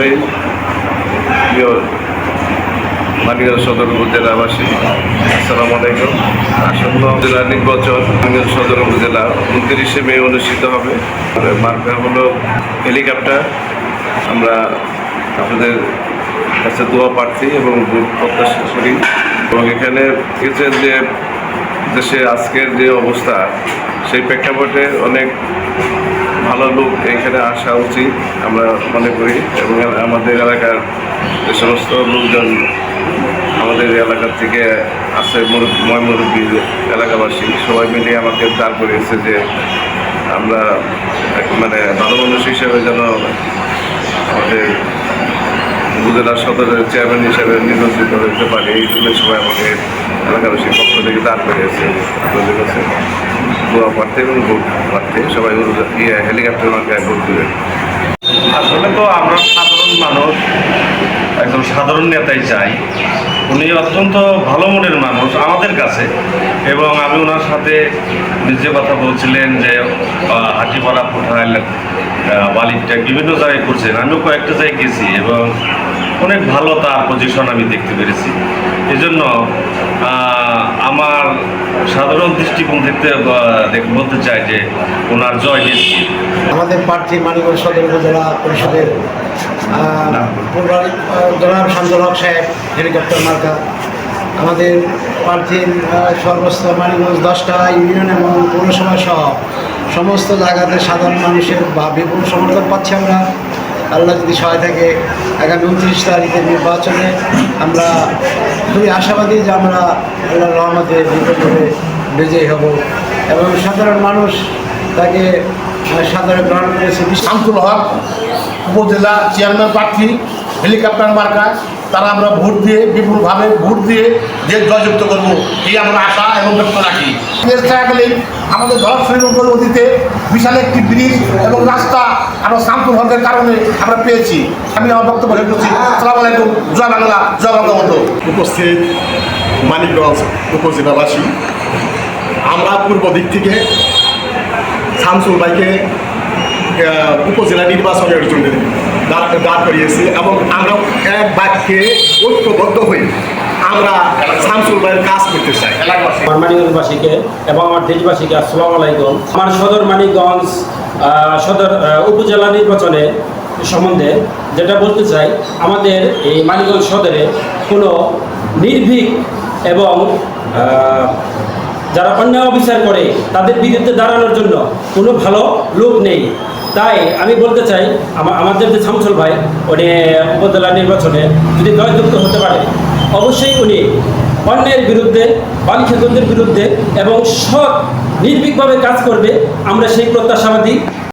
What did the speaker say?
রহিম প্রিয় মানিগঞ্জ সদর উপজেলাবাসী আসসালামু আলাইকুম। আসন্ন জেলা নির্বাচন মানিগঞ্জ সদর উপজেলা উনত্রিশে মে অনুষ্ঠিত হবে। মার্কা হলো হেলিকপ্টার। আমরা আপনাদের কাছে দোয়া প্রার্থী এবং ভোট প্রত্যাশা করি। এবং এখানে যে দেশে আজকের যে অবস্থা, সেই প্রেক্ষাপটে অনেক ভালো লোক এখানে আসা উচিত, আমরা মনে করি। এবং আমাদের এলাকার যে সমস্ত লোকজন আমাদের এলাকা থেকে আছে ময় এলাকাবাসী, সবাই মিলে আমাকে দাঁড় করিয়েছে যে আমরা মানে ভালো মানুষ হিসেবে যেন আমাদের উপজেলা সদরের চেয়ারম্যান হিসেবে নির্বাচিত হতে পারে। এই জন্য সবাই আমাকে এলাকাবাসীর পক্ষ থেকে দাঁড় করিয়েছে। আপনাদের কাছে এবং সবাই ইয়ে হেলিকপ্টার মার্কায় ভোট দেবেন আসলে তো আমরা সাধারণ মানুষ একজন সাধারণ নেতাই চাই। উনি অত্যন্ত ভালো মনের মানুষ আমাদের কাছে। এবং আমি ওনার সাথে নিজে কথা বলছিলেন যে হাটিপাড়া কোঠাইল বালিকটা বিভিন্ন জায়গায় করছেন আমিও কয়েকটা জায়গায় গেছি এবং অনেক ভালো তার পজিশন আমি দেখতে পেরেছি। এই জন্য আহ, আমার সাধারণ দৃষ্টিকোণ দেখ- বলতে চাই যে ওনার জয় নিশ্চিত। আমাদের প্রার্থী মানিকগঞ্জ সদর উপজেলা পরিষদের জনাব শামদুল হক সাহেব হেলিকপ্টার মার্কা। আমাদের প্রার্থীর সর্বস্ত মানিকগঞ্জ দশটা ইউনিয়ন এবং পৌরসভা সহ সমস্ত জায়গাতে সাধারণ মানুষের বা বিপুল সমর্থন পাচ্ছি আমরা। আল্লাহ যদি সহায় থাকে আগামী উনত্রিশ তারিখের নির্বাচনে আমরা খুবই আশাবাদী যে আমরা আল্লাহ রহমতে বিপুলভাবে বিজয়ী হব। এবং সাধারণ মানুষ তাকে সাধারণ গ্রহণ করেছে। শামসুল হক উপজেলা চেয়ারম্যান প্রার্থী হেলিকপ্টার মার্কা। তারা আমরা ভোট দিয়ে বিপুলভাবে ভোট দিয়ে যে জয়যুক্ত করব এই আমরা আশা এবং ব্যক্ত রাখি। আমাদের শ্রীমঙ্গল নদীতে বিশাল একটি ব্রিজ এবং রাস্তা আমরা শামসুল হকের কারণে আমরা পেয়েছি। আমি আমার বক্তব্য শেষ করছি। সালাম আলাইকুম। জয় বাংলা জয় বঙ্গবন্ধু। উপস্থিত মানিকগঞ্জ উপজেলাবাসী। আমরা পূর্ব দিক থেকে শামসুল ভাইকে উপজেলা নির্বাচনের জন্য দাঁড় করিয়েছি এবং আমরা এক বাক্যে ঐক্যবদ্ধ হয়ে আমরা শামসুল ভাইয়ের কাজ করতে চাই। আমার মানিকগঞ্জবাসীকে এবং আমার দেশবাসীকে আসসালামু আলাইকুম। আমার সদর মানিকগঞ্জ সদর উপজেলা নির্বাচনে সম্বন্ধে যেটা বলতে চাই, আমাদের এই মানিকগঞ্জ সদরে কোনো নির্ভীক এবং যারা অন্যায় অবিচার করে, তাদের বিরুদ্ধে দাঁড়ানোর জন্য কোনো ভালো লোক নেই। তাই আমি বলতে চাই আমাদের যে শামসুল ভাই, উনি উপজেলা নির্বাচনে যদি জয়যুক্ত হতে পারে, অবশ্যই উনি অন্যায়ের বিরুদ্ধে বালিকাগঞ্জের বিরুদ্ধে এবং সৎ নির্ভীকভাবে কাজ করবে আমরা সেই প্রত্যাশাবাদী।